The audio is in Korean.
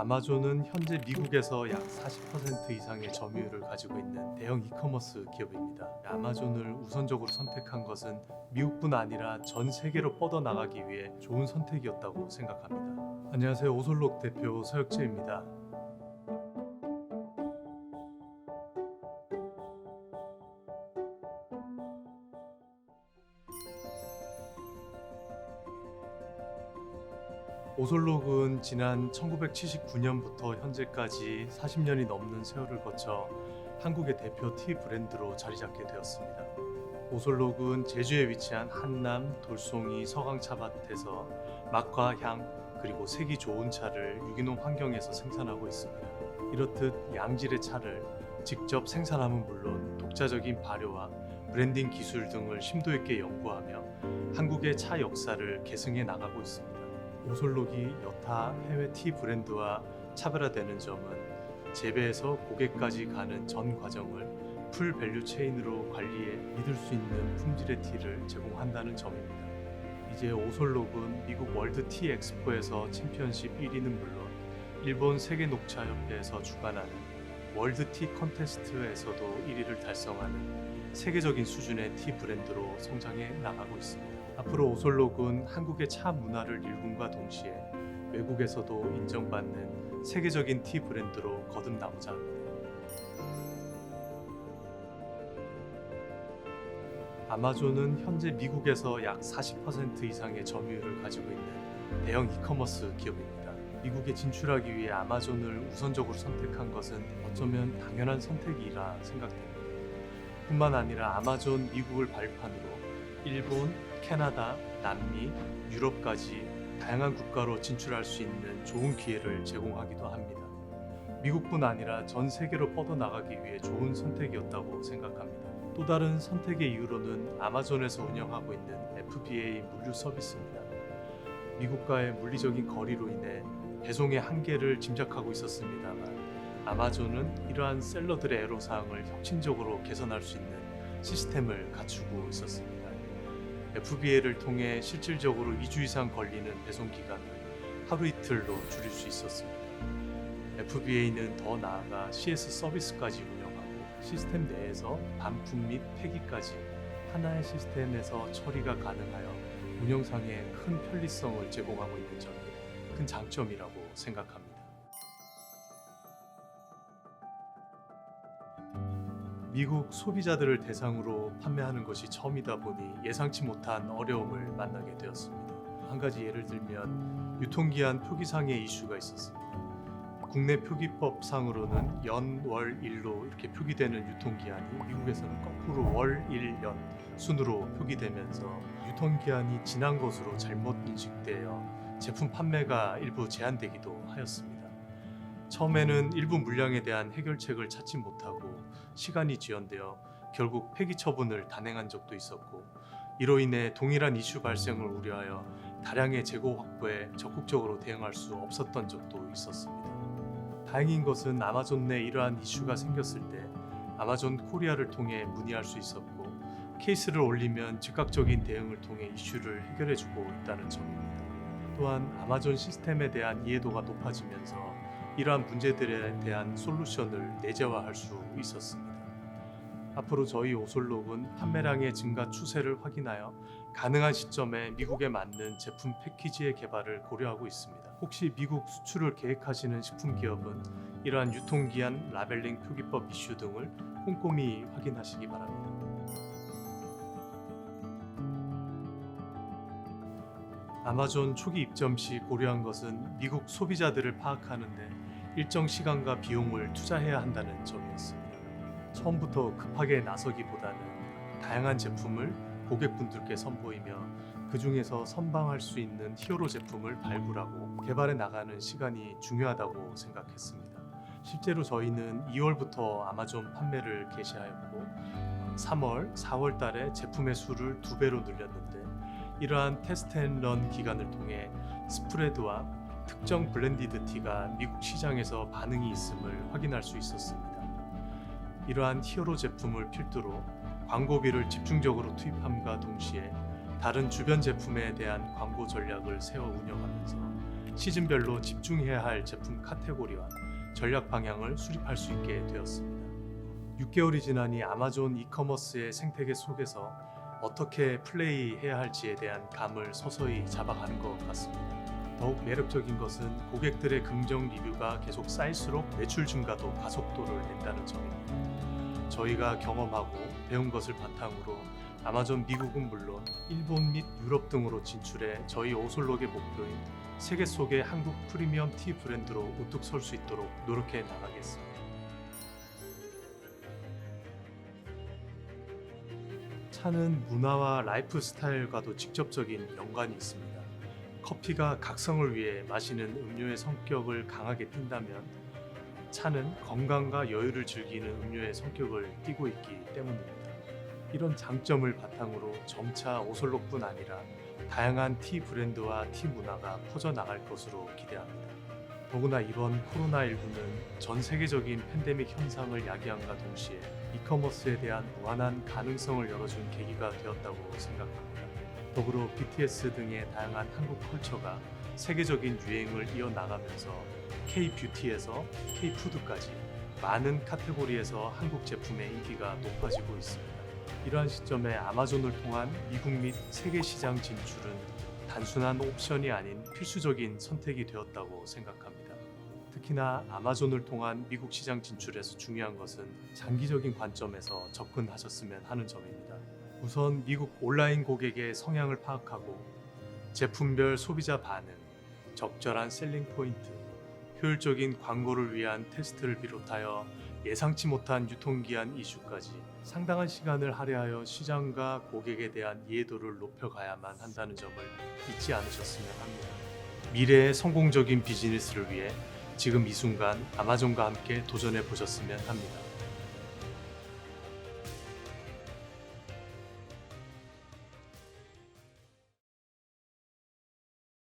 아마존은 현재 미국에서 약 40% 이상의 점유율을 가지고 있는 대형 이커머스 기업입니다. 아마존을 우선적으로 선택한 것은 미국뿐 아니라 전 세계로 뻗어나가기 위해 좋은 선택이었다고 생각합니다. 안녕하세요. 오솔록 대표 서혁재입니다. 오솔록은 지난 1979년부터 현재까지 40년이 넘는 세월을 거쳐 한국의 대표 티 브랜드로 자리 잡게 되었습니다. 오솔록은 제주에 위치한 한남, 돌송이, 서강차밭에서 맛과 향 그리고 색이 좋은 차를 유기농 환경에서 생산하고 있습니다. 이렇듯 양질의 차를 직접 생산함은 물론 독자적인 발효와 브랜딩 기술 등을 심도 있게 연구하며 한국의 차 역사를 계승해 나가고 있습니다. 오솔록이 여타 해외 티 브랜드와 차별화되는 점은 재배에서 고객까지 가는 전 과정을 풀 밸류 체인으로 관리해 믿을 수 있는 품질의 티를 제공한다는 점입니다. 이제 오솔록은 미국 월드 티 엑스포에서 챔피언십 1위는 물론 일본 세계 녹차 협회에서 주관하는 월드 티 컨테스트에서도 1위를 달성하는 세계적인 수준의 티 브랜드로 성장해 나가고 있습니다. 앞으로 오솔록은 한국의 차 문화를 일군과 동시에 외국에서도 인정받는 세계적인 티 브랜드로 거듭나고자 합니다. 아마존은 현재 미국에서 약 40% 이상의 점유율을 가지고 있는 대형 이커머스 기업입니다. 미국에 진출하기 위해 아마존을 우선적으로 선택한 것은 어쩌면 당연한 선택이라 생각됩니다. 뿐만 아니라 아마존 미국을 발판으로 일본, 캐나다, 남미, 유럽까지 다양한 국가로 진출할 수 있는 좋은 기회를 제공하기도 합니다. 미국뿐 아니라 전 세계로 뻗어나가기 위해 좋은 선택이었다고 생각합니다. 또 다른 선택의 이유로는 아마존에서 운영하고 있는 FBA 물류 서비스입니다. 미국과의 물리적인 거리로 인해 배송의 한계를 짐작하고 있었습니다만 아마존은 이러한 셀러들의 애로사항을 혁신적으로 개선할 수 있는 시스템을 갖추고 있었습니다. FBA를 통해 실질적으로 2주 이상 걸리는 배송 기간을 하루 이틀로 줄일 수 있었습니다. FBA는 더 나아가 CS 서비스까지 운영하고 시스템 내에서 반품 및 폐기까지 하나의 시스템에서 처리가 가능하여 운영상에 큰 편리성을 제공하고 있는 점이 큰 장점이라고 생각합니다. 미국 소비자들을 대상으로 판매하는 것이 처음이다 보니 예상치 못한 어려움을 만나게 되었습니다. 한 가지 예를 들면 유통기한 표기상의 이슈가 있었습니다. 국내 표기법상으로는 연, 월, 일로 이렇게 표기되는 유통기한이 미국에서는 거꾸로 월, 일, 연 순으로 표기되면서 유통기한이 지난 것으로 잘못 인식되어 제품 판매가 일부 제한되기도 하였습니다. 처음에는 일부 물량에 대한 해결책을 찾지 못하고 시간이 지연되어 결국 폐기 처분을 단행한 적도 있었고 이로 인해 동일한 이슈 발생을 우려하여 다량의 재고 확보에 적극적으로 대응할 수 없었던 적도 있었습니다. 다행인 것은 아마존 내 이러한 이슈가 생겼을 때 아마존 코리아를 통해 문의할 수 있었고 케이스를 올리면 즉각적인 대응을 통해 이슈를 해결해주고 있다는 점입니다. 또한 아마존 시스템에 대한 이해도가 높아지면서 이러한 문제들에 대한 솔루션을 내재화할 수 있었습니다. 앞으로 저희 오솔록은 판매량의 증가 추세를 확인하여 가능한 시점에 미국에 맞는 제품 패키지의 개발을 고려하고 있습니다. 혹시 미국 수출을 계획하시는 식품 기업은 이러한 유통기한, 라벨링 표기법 이슈 등을 꼼꼼히 확인하시기 바랍니다. 아마존 초기 입점 시 고려한 것은 미국 소비자들을 파악하는데 일정 시간과 비용을 투자해야 한다는 점이었습니다. 처음부터 급하게 나서기보다는 다양한 제품을 고객분들께 선보이며 그 중에서 선방할 수 있는 히어로 제품을 발굴하고 개발해 나가는 시간이 중요하다고 생각했습니다. 실제로 저희는 2월부터 아마존 판매를 개시하였고 3월, 4월 달에 제품의 수를 두 배로 늘렸는데 이러한 테스트 앤 런 기간을 통해 스프레드와 특정 블렌디드 티가 미국 시장에서 반응이 있음을 확인할 수 있었습니다. 이러한 히어로 제품을 필두로 광고비를 집중적으로 투입함과 동시에 다른 주변 제품에 대한 광고 전략을 세워 운영하면서 시즌별로 집중해야 할 제품 카테고리와 전략 방향을 수립할 수 있게 되었습니다. 6개월이 지나니 아마존 이커머스의 생태계 속에서 어떻게 플레이해야 할지에 대한 감을 서서히 잡아가는 것 같습니다. 더욱 매력적인 것은 고객들의 긍정 리뷰가 계속 쌓일수록 매출 증가도 가속도를 낸다는 점입니다. 저희가 경험하고 배운 것을 바탕으로 아마존 미국은 물론 일본 및 유럽 등으로 진출해 저희 오솔록의 목표인 세계 속의 한국 프리미엄 티 브랜드로 우뚝 설 수 있도록 노력해 나가겠습니다. 차는 문화와 라이프 스타일과도 직접적인 연관이 있습니다. 커피가 각성을 위해 마시는 음료의 성격을 강하게 띈다면 차는 건강과 여유를 즐기는 음료의 성격을 띠고 있기 때문입니다. 이런 장점을 바탕으로 점차 오솔록뿐 아니라 다양한 티 브랜드와 티 문화가 퍼져나갈 것으로 기대합니다. 더구나 이번 코로나19는 전 세계적인 팬데믹 현상을 야기함과 동시에 이커머스에 대한 무한한 가능성을 열어준 계기가 되었다고 생각합니다. 더불어 BTS 등의 다양한 한국 컬처가 세계적인 유행을 이어나가면서 K-뷰티에서 K-푸드까지 많은 카테고리에서 한국 제품의 인기가 높아지고 있습니다. 이러한 시점에 아마존을 통한 미국 및 세계 시장 진출은 단순한 옵션이 아닌 필수적인 선택이 되었다고 생각합니다. 특히나 아마존을 통한 미국 시장 진출에서 중요한 것은 장기적인 관점에서 접근하셨으면 하는 점입니다. 우선 미국 온라인 고객의 성향을 파악하고 제품별 소비자 반응, 적절한 셀링 포인트, 효율적인 광고를 위한 테스트를 비롯하여 예상치 못한 유통기한 이슈까지 상당한 시간을 할애하여 시장과 고객에 대한 이해도를 높여가야만 한다는 점을 잊지 않으셨으면 합니다. 미래의 성공적인 비즈니스를 위해 지금 이 순간 아마존과 함께 도전해 보셨으면 합니다.